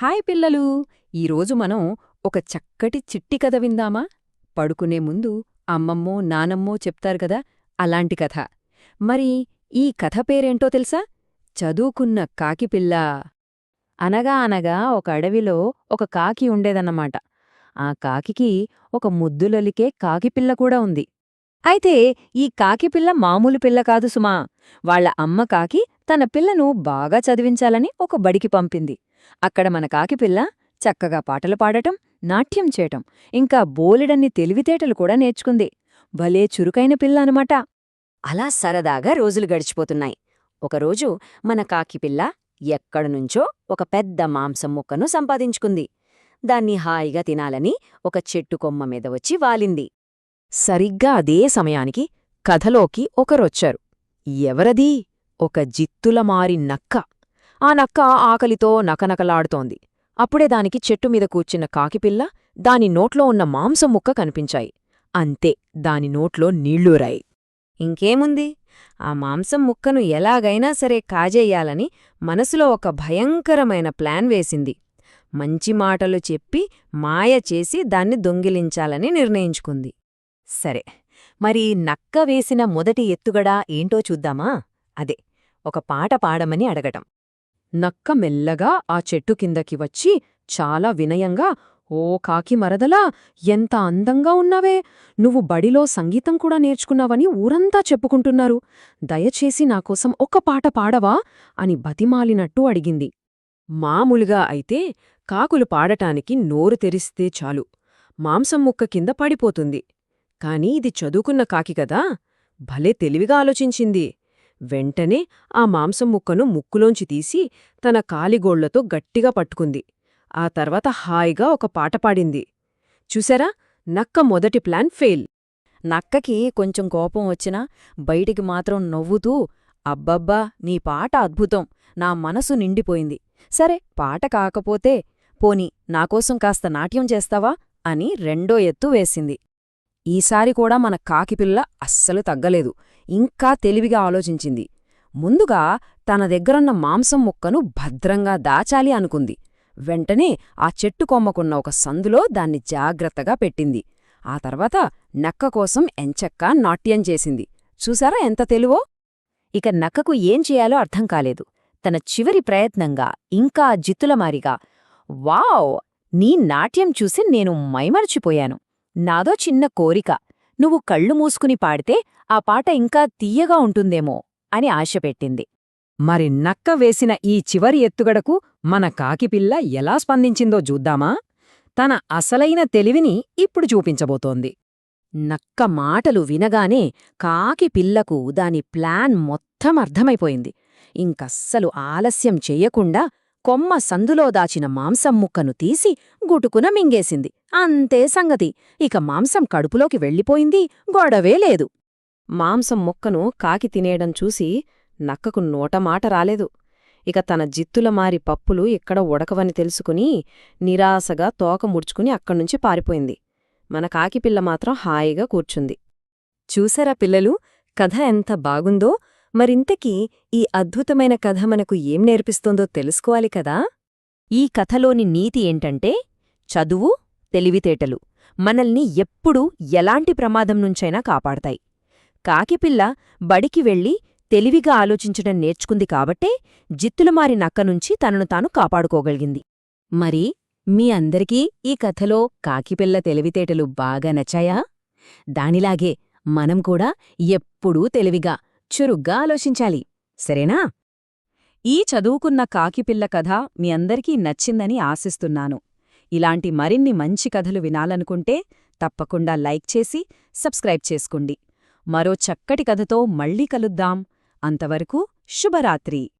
Hi పిల్లలు! ఈరోజు మనం ఒక చక్కటి చిట్టి కథ విందామా? పడుకునే ముందు అమ్మమ్మో నానమ్మో చెప్తారు కదా అలాంటి కథ. మరి ఈ కథ పేరేంటో తెలుసా? చదువుకున్న కాకిపిల్ల అనగా అనగా ఒక అడవిలో ఒక కాకి ఉండేదన్నమాట. ఆ కాకికి ఒక ముద్దులలికే కాకిపిల్ల కూడా ఉంది. అయితే ఈ కాకిపిల్ల మామూలు పిల్ల కాదు సుమా. వాళ్ళ అమ్మ కాకి తన పిల్లను బాగా చదివించాలని ఒక బడికి పంపింది. అక్కడ మన కాకిపిల్ల చక్కగా పాటలు పాడటం నాట్యం చేయటం ఇంకా బోలెడన్ని తెలివితేటలు కూడా నేర్చుకుంది. భలే చురుకైన పిల్ల అనమాట అలా సరదాగా రోజులు గడిచిపోతున్నాయి. ఒకరోజు మన కాకిపిల్ల ఎక్కడనుంచో ఒక పెద్ద మాంసం ముక్కను సంపాదించుకుంది. దాన్ని హాయిగా తినాలని ఒక చెట్టు కొమ్మ మీద వచ్చి వాలింది. సరిగ్గా అదే సమయానికి కథలోకి ఒకరొచ్చారు. ఎవరదీ? ఒక జిత్తులమారి నక్క. ఆ నక్క ఆకలితో నకనకలాడుతోంది. అప్పుడే దానికి చెట్టుమీద కూర్చున్న కాకిపిల్ల దాని నోట్లో ఉన్న మాంసం ముక్క కనిపించాయి. అంతే దాని నోట్లో నీళ్ళూరాయి ఇంకేముంది? ఆ మాంసం ముక్కను ఎలాగైనా సరే కాజేయాలని మనసులో ఒక భయంకరమైన ప్లాన్ వేసింది. మంచి మాటలు చెప్పి మాయ చేసి దాన్ని దొంగిలించాలని నిర్ణయించుకుంది. సరే మరి నక్క వేసిన మొదటి ఎత్తుగడా ఏంటో చూద్దామా? అదే ఒక పాట పాడమని అడగటం. నక్క మెల్లగా ఆ చెట్టు కిందకి వచ్చి చాలా వినయంగా ఓ కాకి మరదలా ఎంత అందంగా ఉన్నావే! నువ్వు బడిలో సంగీతం కూడా నేర్చుకున్నావని ఊరంతా చెప్పుకుంటున్నారు. దయచేసి నాకోసం ఒక పాట పాడవా? అని బతిమాలినట్టు అడిగింది. మామూలుగా అయితే కాకులు పాడటానికి నోరు తెరిస్తే చాలు. మాంసం ముక్క కింద పడిపోతుంది. కాని ఇది చదువుకున్న కాకి కదా! భలే తెలివిగా ఆలోచించింది. వెంటనే ఆ మాంసం ముక్కను ముక్కులోంచి తీసి తన కాలిగోళ్ళతో గట్టిగా పట్టుకుంది. ఆ తర్వాత హాయిగా ఒక పాట పాడింది. చూసారా? నక్క మొదటి ప్లాన్ ఫెయిల్. నక్కకి కొంచెం కోపం వచ్చినా బయటికి మాత్రం నవ్వుతూ అబ్బబ్బా నీ పాట అద్భుతం. నా మనసు నిండిపోయింది. సరే పాట కాకపోతే పోని నాకోసం కాస్త నాట్యం చేస్తావా? అని రెండో ఎత్తు వేసింది. ఈసారి కూడా మన కాకిపిల్ల అస్సలు తగ్గలేదు. ఇంకా తెలివిగా ఆలోచించింది. ముందుగా తన దగ్గరున్న మాంసం ముక్కను భద్రంగా దాచాలి అనుకుంది. వెంటనే ఆ చెట్టు కొమ్మకున్న ఒక సందులో దాన్ని జాగ్రత్తగా పెట్టింది. ఆ తర్వాత నక్క కోసం ఎంచక్కా నాట్యం చేసింది. చూసారా ఎంత తెలివో? ఇక నక్కకు ఏం చేయాలో అర్థం కాలేదు. తన చివరి ప్రయత్నంగా ఇంకా జిత్తులమారిగా వావ్! నీ నాట్యం చూసి నేను మైమరచిపోయాను. నాదో చిన్న కోరిక. నువ్వు కళ్ళు మూసుకుని పాడితే ఆ పాట ఇంకా తీయగా ఉంటుందేమో అని ఆశపెట్టింది మరి నక్క వేసిన ఈ చివరి ఎత్తుగడకు మన కాకిపిల్ల ఎలా స్పందించిందో చూద్దామా? తన అసలైన తెలివిని ఇప్పుడు చూపించబోతోంది. నక్క మాటలు వినగానే కాకి పిల్లకు దాని ప్లాన్ మొత్తం అర్థమైపోయింది. ఇంకస్సలు ఆలస్యం చెయ్యకుండా కొమ్మ సందులో దాచిన మాంసం ముక్కను తీసి గుటుకున మింగేసింది. అంతే సంగతి. ఇక మాంసం కడుపులోకి వెళ్ళిపోయింది. గొడవే లేదు. మాంసం ముక్కను కాకి తినేయడం చూసి నక్కకు నోటమాట రాలేదు. ఇక తన జిత్తుల మారి పప్పులు ఇక్కడ ఉడకవని తెలుసుకుని నిరాశగా తోక ముడుచుకుని అక్కడ్నుంచి పారిపోయింది. మన కాకిపిల్ల మాత్రం హాయిగా కూర్చుంది. చూసారా పిల్లలు? కథ ఎంత బాగుందో? మరింతకీ ఈ అద్భుతమైన కథ మనకు ఏం నేర్పిస్తోందో తెలుసుకోవాలి కదా? ఈ కథలోని నీతి ఏంటంటే చదువు తెలివితేటలు మనల్ని ఎప్పుడూ ఎలాంటి ప్రమాదం నుంచైనా కాపాడతాయి. కాకిపిల్ల బడికి వెళ్ళి తెలివిగా ఆలోచించడం నేర్చుకుంది కాబట్టే జిత్తులమారి నక్కనుంచి తనను తాను కాపాడుకోగలిగింది. మరి మీ అందరికీ ఈ కథలో కాకిపిల్ల తెలివితేటలు బాగా నచ్చాయా? దానిలాగే మనం కూడా ఎప్పుడూ తెలివిగా చురుగ్గా ఆలోచించాలి. సరేనా? ఈ చదువుకున్న కాకిపిల్ల కథ మీ అందరికీ నచ్చిందని ఆశిస్తున్నాను. ఇలాంటి మరిన్ని మంచి కథలు వినాలనుకుంటే తప్పకుండా లైక్ చేసి సబ్స్క్రైబ్ చేసుకోండి. మరో చక్కటి కథతో మళ్ళీ కలుద్దాం. అంతవరకు శుభరాత్రి.